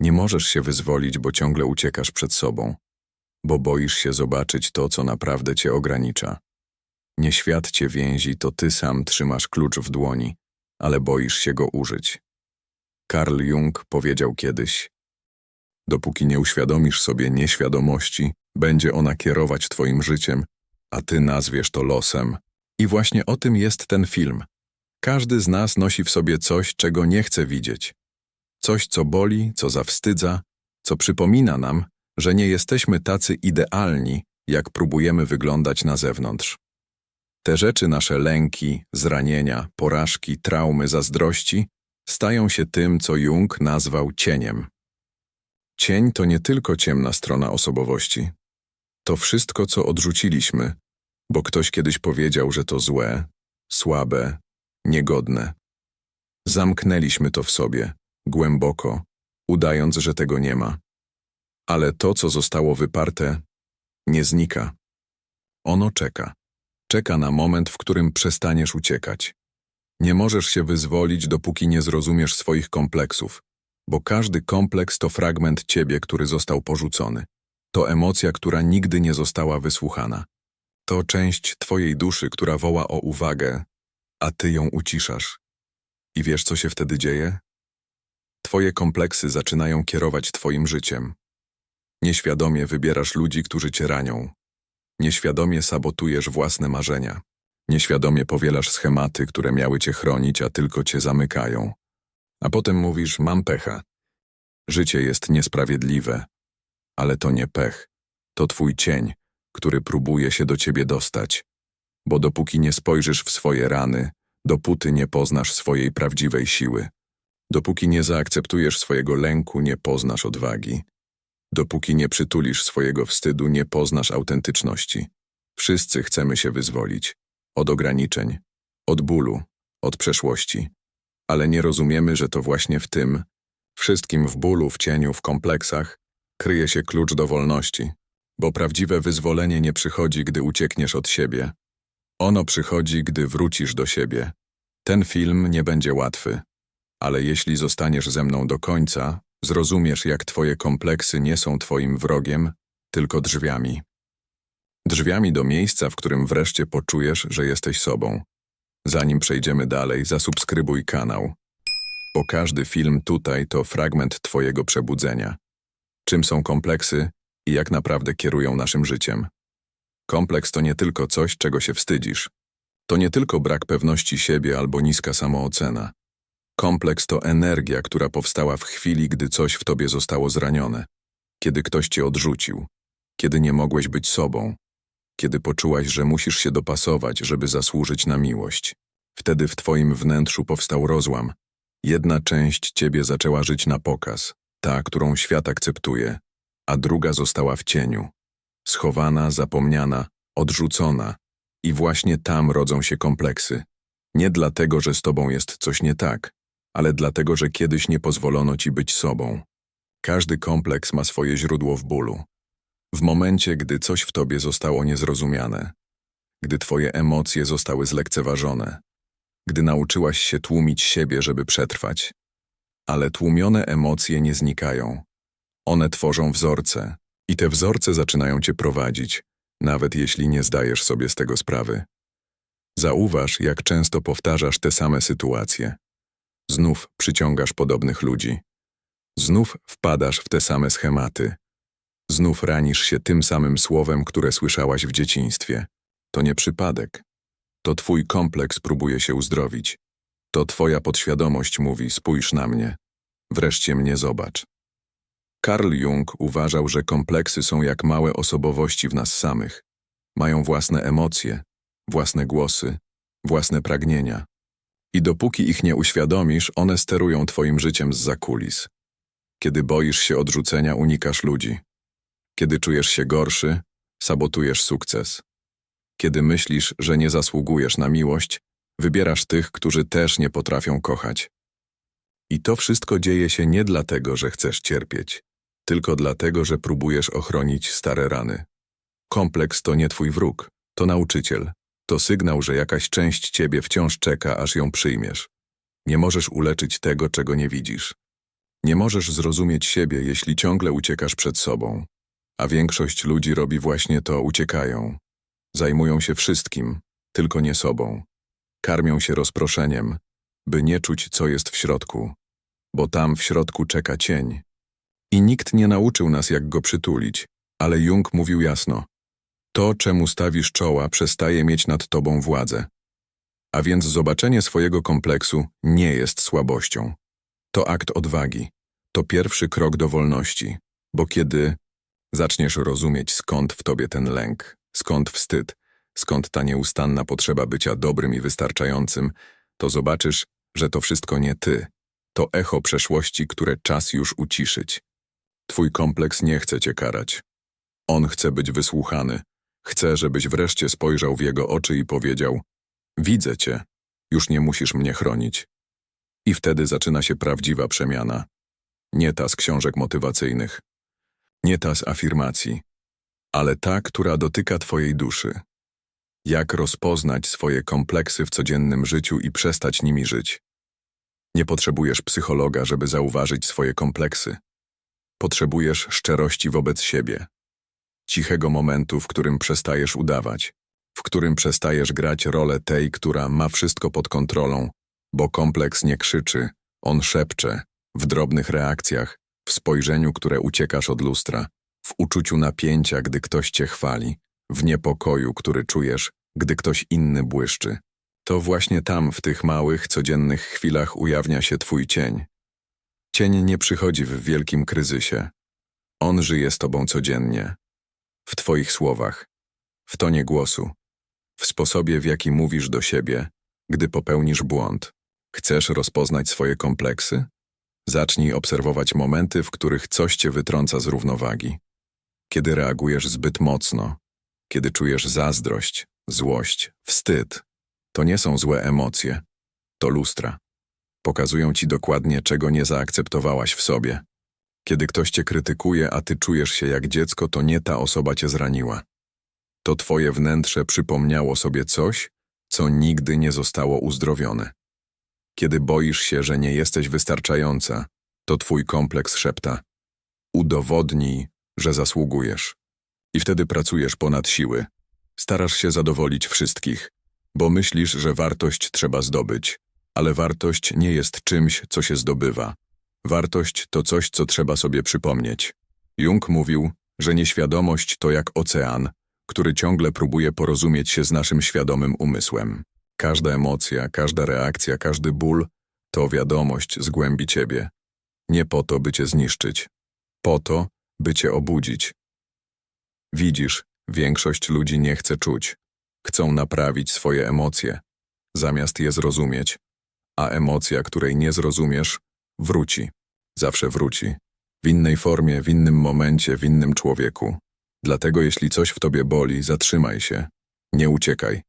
Nie możesz się wyzwolić, bo ciągle uciekasz przed sobą, bo boisz się zobaczyć to, co naprawdę cię ogranicza. Nie świat cię więzi, to ty sam trzymasz klucz w dłoni, ale boisz się go użyć. Karl Jung powiedział kiedyś: Dopóki nie uświadomisz sobie nieświadomości, będzie ona kierować twoim życiem, a ty nazwiesz to losem. I właśnie o tym jest ten film. Każdy z nas nosi w sobie coś, czego nie chce widzieć. Coś, co boli, co zawstydza, co przypomina nam, że nie jesteśmy tacy idealni, jak próbujemy wyglądać na zewnątrz. Te rzeczy, nasze lęki, zranienia, porażki, traumy, zazdrości, stają się tym, co Jung nazwał cieniem. Cień to nie tylko ciemna strona osobowości. To wszystko, co odrzuciliśmy, bo ktoś kiedyś powiedział, że to złe, słabe, niegodne. Zamknęliśmy to w sobie, głęboko, udając, że tego nie ma. Ale to, co zostało wyparte, nie znika. Ono czeka. Czeka na moment, w którym przestaniesz uciekać. Nie możesz się wyzwolić, dopóki nie zrozumiesz swoich kompleksów, bo każdy kompleks to fragment ciebie, który został porzucony. To emocja, która nigdy nie została wysłuchana. To część twojej duszy, która woła o uwagę, a ty ją uciszasz. I wiesz, co się wtedy dzieje? Twoje kompleksy zaczynają kierować twoim życiem. Nieświadomie wybierasz ludzi, którzy cię ranią. Nieświadomie sabotujesz własne marzenia. Nieświadomie powielasz schematy, które miały cię chronić, a tylko cię zamykają. A potem mówisz, mam pecha. Życie jest niesprawiedliwe. Ale to nie pech. To twój cień, który próbuje się do ciebie dostać. Bo dopóki nie spojrzysz w swoje rany, dopóty nie poznasz swojej prawdziwej siły. Dopóki nie zaakceptujesz swojego lęku, nie poznasz odwagi. Dopóki nie przytulisz swojego wstydu, nie poznasz autentyczności. Wszyscy chcemy się wyzwolić. Od ograniczeń, od bólu, od przeszłości. Ale nie rozumiemy, że to właśnie w tym, wszystkim w bólu, w cieniu, w kompleksach, kryje się klucz do wolności. Bo prawdziwe wyzwolenie nie przychodzi, gdy uciekniesz od siebie. Ono przychodzi, gdy wrócisz do siebie. Ten film nie będzie łatwy, ale jeśli zostaniesz ze mną do końca, zrozumiesz, jak twoje kompleksy nie są twoim wrogiem, tylko drzwiami. Drzwiami do miejsca, w którym wreszcie poczujesz, że jesteś sobą. Zanim przejdziemy dalej, zasubskrybuj kanał, bo każdy film tutaj to fragment twojego przebudzenia. Czym są kompleksy i jak naprawdę kierują naszym życiem? Kompleks to nie tylko coś, czego się wstydzisz. To nie tylko brak pewności siebie albo niska samoocena. Kompleks to energia, która powstała w chwili, gdy coś w tobie zostało zranione. Kiedy ktoś cię odrzucił. Kiedy nie mogłeś być sobą. Kiedy poczułaś, że musisz się dopasować, żeby zasłużyć na miłość. Wtedy w twoim wnętrzu powstał rozłam. Jedna część ciebie zaczęła żyć na pokaz, ta, którą świat akceptuje, a druga została w cieniu. Schowana, zapomniana, odrzucona. I właśnie tam rodzą się kompleksy. Nie dlatego, że z tobą jest coś nie tak, ale dlatego, że kiedyś nie pozwolono ci być sobą. Każdy kompleks ma swoje źródło w bólu. W momencie, gdy coś w tobie zostało niezrozumiane, gdy twoje emocje zostały zlekceważone, gdy nauczyłaś się tłumić siebie, żeby przetrwać. Ale tłumione emocje nie znikają. One tworzą wzorce i te wzorce zaczynają cię prowadzić, nawet jeśli nie zdajesz sobie z tego sprawy. Zauważ, jak często powtarzasz te same sytuacje. Znów przyciągasz podobnych ludzi. Znów wpadasz w te same schematy. Znów ranisz się tym samym słowem, które słyszałaś w dzieciństwie. To nie przypadek. To twój kompleks próbuje się uzdrowić. To twoja podświadomość mówi: spójrz na mnie. Wreszcie mnie zobacz. Carl Jung uważał, że kompleksy są jak małe osobowości w nas samych. Mają własne emocje, własne głosy, własne pragnienia. I dopóki ich nie uświadomisz, one sterują twoim życiem z zakulis. Kiedy boisz się odrzucenia, unikasz ludzi. Kiedy czujesz się gorszy, sabotujesz sukces. Kiedy myślisz, że nie zasługujesz na miłość, wybierasz tych, którzy też nie potrafią kochać. I to wszystko dzieje się nie dlatego, że chcesz cierpieć, tylko dlatego, że próbujesz ochronić stare rany. Kompleks to nie twój wróg, to nauczyciel. To sygnał, że jakaś część ciebie wciąż czeka, aż ją przyjmiesz. Nie możesz uleczyć tego, czego nie widzisz. Nie możesz zrozumieć siebie, jeśli ciągle uciekasz przed sobą. A większość ludzi robi właśnie to, uciekają. Zajmują się wszystkim, tylko nie sobą. Karmią się rozproszeniem, by nie czuć, co jest w środku, bo tam w środku czeka cień. I nikt nie nauczył nas, jak go przytulić, ale Jung mówił jasno: To, czemu stawisz czoła, przestaje mieć nad tobą władzę. A więc zobaczenie swojego kompleksu nie jest słabością. To akt odwagi. To pierwszy krok do wolności, bo kiedy zaczniesz rozumieć, skąd w tobie ten lęk, skąd wstyd, skąd ta nieustanna potrzeba bycia dobrym i wystarczającym, to zobaczysz, że to wszystko nie ty. To echo przeszłości, które czas już uciszyć. Twój kompleks nie chce cię karać. On chce być wysłuchany. Chce, żebyś wreszcie spojrzał w jego oczy i powiedział: Widzę cię, już nie musisz mnie chronić. I wtedy zaczyna się prawdziwa przemiana. Nie ta z książek motywacyjnych, nie ta z afirmacji, ale ta, która dotyka Twojej duszy. Jak rozpoznać swoje kompleksy w codziennym życiu i przestać nimi żyć? Nie potrzebujesz psychologa, żeby zauważyć swoje kompleksy. Potrzebujesz szczerości wobec siebie. Cichego momentu, w którym przestajesz udawać, w którym przestajesz grać rolę tej, która ma wszystko pod kontrolą, bo kompleks nie krzyczy, on szepcze, w drobnych reakcjach, w spojrzeniu, które uciekasz od lustra, w uczuciu napięcia, gdy ktoś cię chwali, w niepokoju, który czujesz, gdy ktoś inny błyszczy. To właśnie tam, w tych małych, codziennych chwilach ujawnia się twój cień. Cień nie przychodzi w wielkim kryzysie. On żyje z tobą codziennie. W twoich słowach, w tonie głosu, w sposobie, w jaki mówisz do siebie, gdy popełnisz błąd. Chcesz rozpoznać swoje kompleksy? Zacznij obserwować momenty, w których coś cię wytrąca z równowagi. Kiedy reagujesz zbyt mocno, kiedy czujesz zazdrość, złość, wstyd, to nie są złe emocje, to lustra. Pokazują ci dokładnie, czego nie zaakceptowałaś w sobie. Kiedy ktoś cię krytykuje, a ty czujesz się jak dziecko, to nie ta osoba cię zraniła. To twoje wnętrze przypomniało sobie coś, co nigdy nie zostało uzdrowione. Kiedy boisz się, że nie jesteś wystarczająca, to twój kompleks szepta. Udowodnij, że zasługujesz. I wtedy pracujesz ponad siły. Starasz się zadowolić wszystkich, bo myślisz, że wartość trzeba zdobyć, ale wartość nie jest czymś, co się zdobywa. Wartość to coś, co trzeba sobie przypomnieć. Jung mówił, że nieświadomość to jak ocean, który ciągle próbuje porozumieć się z naszym świadomym umysłem. Każda emocja, każda reakcja, każdy ból to wiadomość z głębi ciebie. Nie po to, by cię zniszczyć. Po to, by cię obudzić. Widzisz, większość ludzi nie chce czuć. Chcą naprawić swoje emocje, zamiast je zrozumieć. A emocja, której nie zrozumiesz, wróci. Zawsze wróci. W innej formie, w innym momencie, w innym człowieku. Dlatego jeśli coś w tobie boli, zatrzymaj się. Nie uciekaj.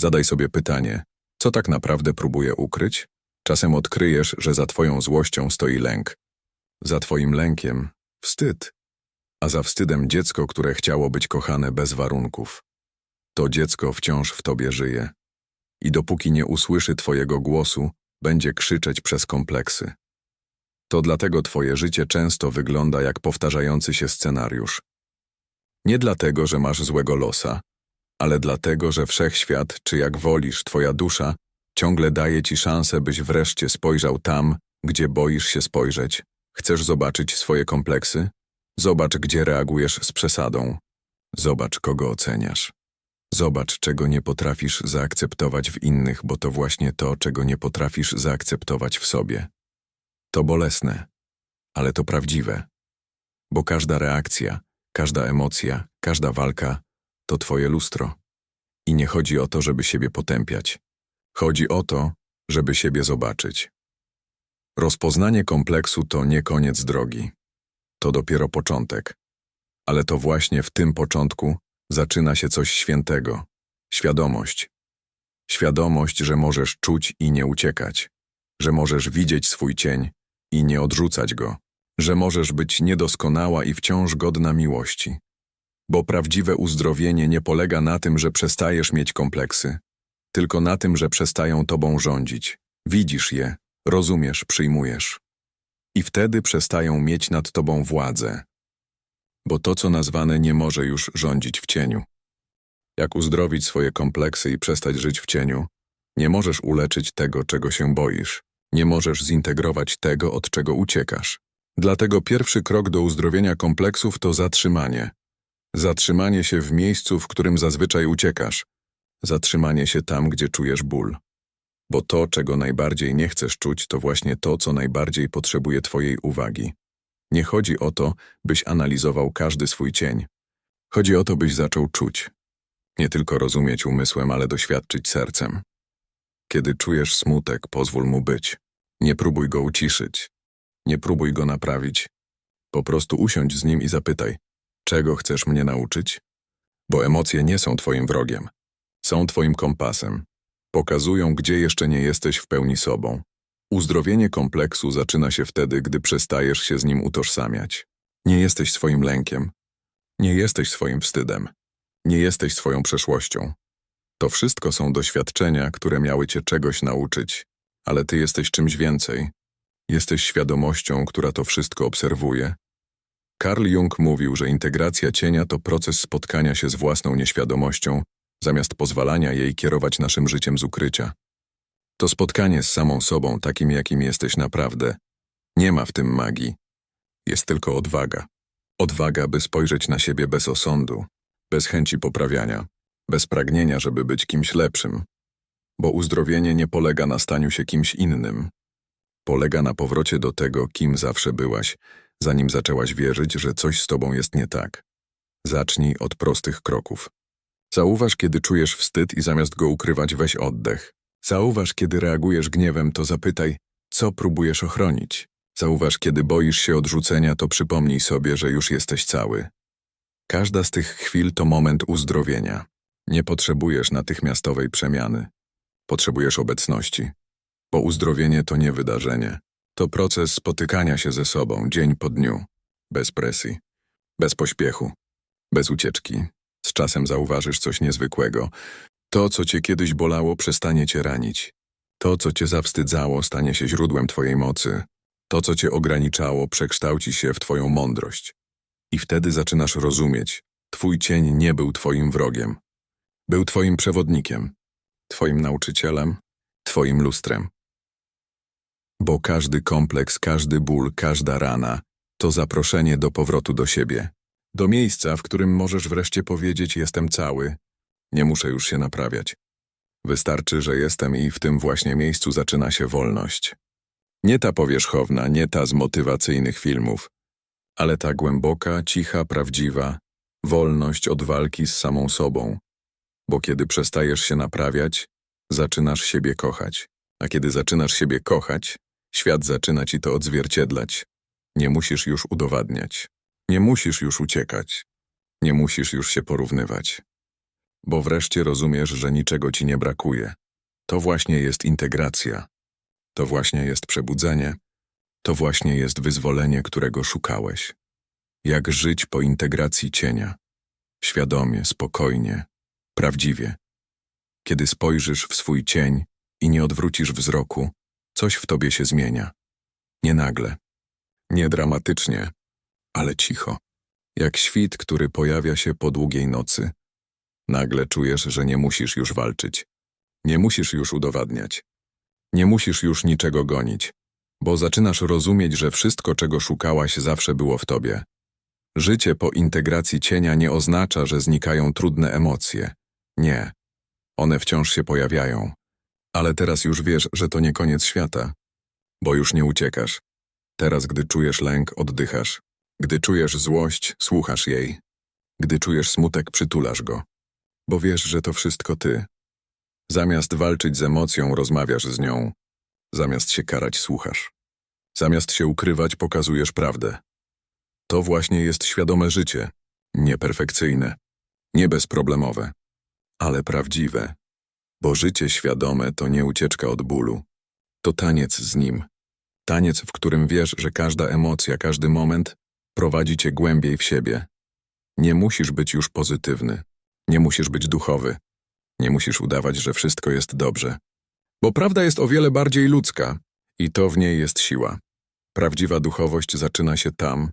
Zadaj sobie pytanie, co tak naprawdę próbuję ukryć? Czasem odkryjesz, że za twoją złością stoi lęk. Za twoim lękiem wstyd. A za wstydem dziecko, które chciało być kochane bez warunków. To dziecko wciąż w tobie żyje. I dopóki nie usłyszy twojego głosu, będzie krzyczeć przez kompleksy. To dlatego twoje życie często wygląda jak powtarzający się scenariusz. Nie dlatego, że masz złego losa, ale dlatego, że wszechświat, czy jak wolisz, twoja dusza, ciągle daje ci szansę, byś wreszcie spojrzał tam, gdzie boisz się spojrzeć. Chcesz zobaczyć swoje kompleksy? Zobacz, gdzie reagujesz z przesadą. Zobacz, kogo oceniasz. Zobacz, czego nie potrafisz zaakceptować w innych, bo to właśnie to, czego nie potrafisz zaakceptować w sobie. To bolesne, ale to prawdziwe. Bo każda reakcja, każda emocja, każda walka to twoje lustro. I nie chodzi o to, żeby siebie potępiać. Chodzi o to, żeby siebie zobaczyć. Rozpoznanie kompleksu to nie koniec drogi. To dopiero początek. Ale to właśnie w tym początku zaczyna się coś świętego. Świadomość. Świadomość, że możesz czuć i nie uciekać. Że możesz widzieć swój cień i nie odrzucać go. Że możesz być niedoskonała i wciąż godna miłości. Bo prawdziwe uzdrowienie nie polega na tym, że przestajesz mieć kompleksy, tylko na tym, że przestają tobą rządzić. Widzisz je, rozumiesz, przyjmujesz. I wtedy przestają mieć nad tobą władzę. Bo to, co nazwane, nie może już rządzić w cieniu. Jak uzdrowić swoje kompleksy i przestać żyć w cieniu? Nie możesz uleczyć tego, czego się boisz. Nie możesz zintegrować tego, od czego uciekasz. Dlatego pierwszy krok do uzdrowienia kompleksów to zatrzymanie. Zatrzymanie się w miejscu, w którym zazwyczaj uciekasz. Zatrzymanie się tam, gdzie czujesz ból. Bo to, czego najbardziej nie chcesz czuć, to właśnie to, co najbardziej potrzebuje Twojej uwagi. Nie chodzi o to, byś analizował każdy swój cień. Chodzi o to, byś zaczął czuć. Nie tylko rozumieć umysłem, ale doświadczyć sercem. Kiedy czujesz smutek, pozwól mu być. Nie próbuj go uciszyć. Nie próbuj go naprawić. Po prostu usiądź z nim i zapytaj, czego chcesz mnie nauczyć? Bo emocje nie są twoim wrogiem. Są twoim kompasem. Pokazują, gdzie jeszcze nie jesteś w pełni sobą. Uzdrowienie kompleksu zaczyna się wtedy, gdy przestajesz się z nim utożsamiać. Nie jesteś swoim lękiem. Nie jesteś swoim wstydem. Nie jesteś swoją przeszłością. To wszystko są doświadczenia, które miały cię czegoś nauczyć, ale ty jesteś czymś więcej. Jesteś świadomością, która to wszystko obserwuje. Carl Jung mówił, że integracja cienia to proces spotkania się z własną nieświadomością, zamiast pozwalania jej kierować naszym życiem z ukrycia. To spotkanie z samą sobą, takim jakim jesteś naprawdę. Nie ma w tym magii. Jest tylko odwaga. Odwaga, by spojrzeć na siebie bez osądu, bez chęci poprawiania, bez pragnienia, żeby być kimś lepszym. Bo uzdrowienie nie polega na staniu się kimś innym. Polega na powrocie do tego, kim zawsze byłaś, zanim zaczęłaś wierzyć, że coś z tobą jest nie tak. Zacznij od prostych kroków. Zauważ, kiedy czujesz wstyd i zamiast go ukrywać, weź oddech. Zauważ, kiedy reagujesz gniewem, to zapytaj, co próbujesz ochronić. Zauważ, kiedy boisz się odrzucenia, to przypomnij sobie, że już jesteś cały. Każda z tych chwil to moment uzdrowienia. Nie potrzebujesz natychmiastowej przemiany. Potrzebujesz obecności. Bo uzdrowienie to nie wydarzenie. To proces spotykania się ze sobą dzień po dniu. Bez presji. Bez pośpiechu. Bez ucieczki. Z czasem zauważysz coś niezwykłego. To, co cię kiedyś bolało, przestanie cię ranić. To, co cię zawstydzało, stanie się źródłem twojej mocy. To, co cię ograniczało, przekształci się w twoją mądrość. I wtedy zaczynasz rozumieć, twój cień nie był twoim wrogiem. Był twoim przewodnikiem, twoim nauczycielem, twoim lustrem. Bo każdy kompleks, każdy ból, każda rana to zaproszenie do powrotu do siebie. Do miejsca, w którym możesz wreszcie powiedzieć: Jestem cały, nie muszę już się naprawiać. Wystarczy, że jestem i w tym właśnie miejscu zaczyna się wolność. Nie ta powierzchowna, nie ta z motywacyjnych filmów, ale ta głęboka, cicha, prawdziwa wolność od walki z samą sobą. Bo kiedy przestajesz się naprawiać, zaczynasz siebie kochać. A kiedy zaczynasz siebie kochać, świat zaczyna ci to odzwierciedlać. Nie musisz już udowadniać. Nie musisz już uciekać. Nie musisz już się porównywać. Bo wreszcie rozumiesz, że niczego ci nie brakuje. To właśnie jest integracja. To właśnie jest przebudzenie. To właśnie jest wyzwolenie, którego szukałeś. Jak żyć po integracji cienia. Świadomie, spokojnie, prawdziwie. Kiedy spojrzysz w swój cień i nie odwrócisz wzroku, coś w tobie się zmienia. Nie nagle, nie dramatycznie, ale cicho. Jak świt, który pojawia się po długiej nocy. Nagle czujesz, że nie musisz już walczyć. Nie musisz już udowadniać. Nie musisz już niczego gonić, bo zaczynasz rozumieć, że wszystko, czego szukałaś, zawsze było w tobie. Życie po integracji cienia nie oznacza, że znikają trudne emocje. Nie. One wciąż się pojawiają. Ale teraz już wiesz, że to nie koniec świata. Bo już nie uciekasz. Teraz, gdy czujesz lęk, oddychasz. Gdy czujesz złość, słuchasz jej. Gdy czujesz smutek, przytulasz go. Bo wiesz, że to wszystko ty. Zamiast walczyć z emocją, rozmawiasz z nią. Zamiast się karać, słuchasz. Zamiast się ukrywać, pokazujesz prawdę. To właśnie jest świadome życie. Nieperfekcyjne, nie bezproblemowe, ale prawdziwe. Bo życie świadome to nie ucieczka od bólu. To taniec z nim. Taniec, w którym wiesz, że każda emocja, każdy moment prowadzi cię głębiej w siebie. Nie musisz być już pozytywny. Nie musisz być duchowy. Nie musisz udawać, że wszystko jest dobrze. Bo prawda jest o wiele bardziej ludzka i to w niej jest siła. Prawdziwa duchowość zaczyna się tam,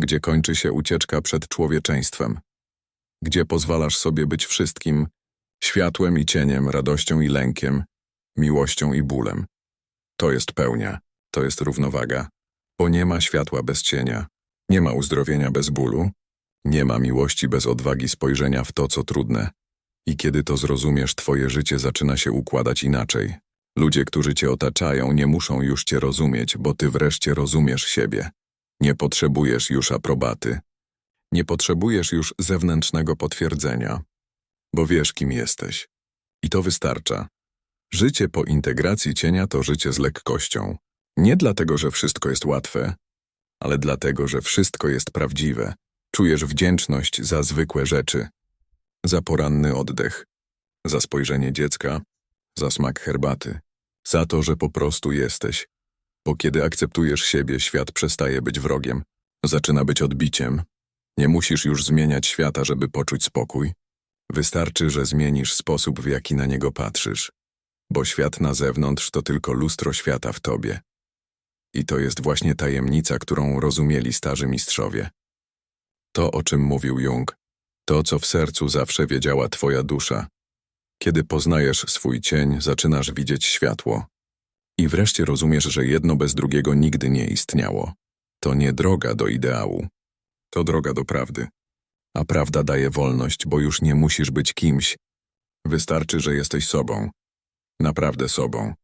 gdzie kończy się ucieczka przed człowieczeństwem, gdzie pozwalasz sobie być wszystkim światłem i cieniem, radością i lękiem, miłością i bólem. To jest pełnia, to jest równowaga, bo nie ma światła bez cienia, nie ma uzdrowienia bez bólu, nie ma miłości bez odwagi spojrzenia w to, co trudne. I kiedy to zrozumiesz, twoje życie zaczyna się układać inaczej. Ludzie, którzy cię otaczają, nie muszą już cię rozumieć, bo ty wreszcie rozumiesz siebie. Nie potrzebujesz już aprobaty. Nie potrzebujesz już zewnętrznego potwierdzenia, bo wiesz, kim jesteś. I to wystarcza. Życie po integracji cienia to życie z lekkością. Nie dlatego, że wszystko jest łatwe, ale dlatego, że wszystko jest prawdziwe. Czujesz wdzięczność za zwykłe rzeczy, za poranny oddech, za spojrzenie dziecka, za smak herbaty, za to, że po prostu jesteś. Bo kiedy akceptujesz siebie, świat przestaje być wrogiem, zaczyna być odbiciem. Nie musisz już zmieniać świata, żeby poczuć spokój. Wystarczy, że zmienisz sposób, w jaki na niego patrzysz, bo świat na zewnątrz to tylko lustro świata w tobie. I to jest właśnie tajemnica, którą rozumieli starzy mistrzowie. To, o czym mówił Jung, to, co w sercu zawsze wiedziała twoja dusza. Kiedy poznajesz swój cień, zaczynasz widzieć światło. I wreszcie rozumiesz, że jedno bez drugiego nigdy nie istniało. To nie droga do ideału. To droga do prawdy. A prawda daje wolność, bo już nie musisz być kimś. Wystarczy, że jesteś sobą. Naprawdę sobą.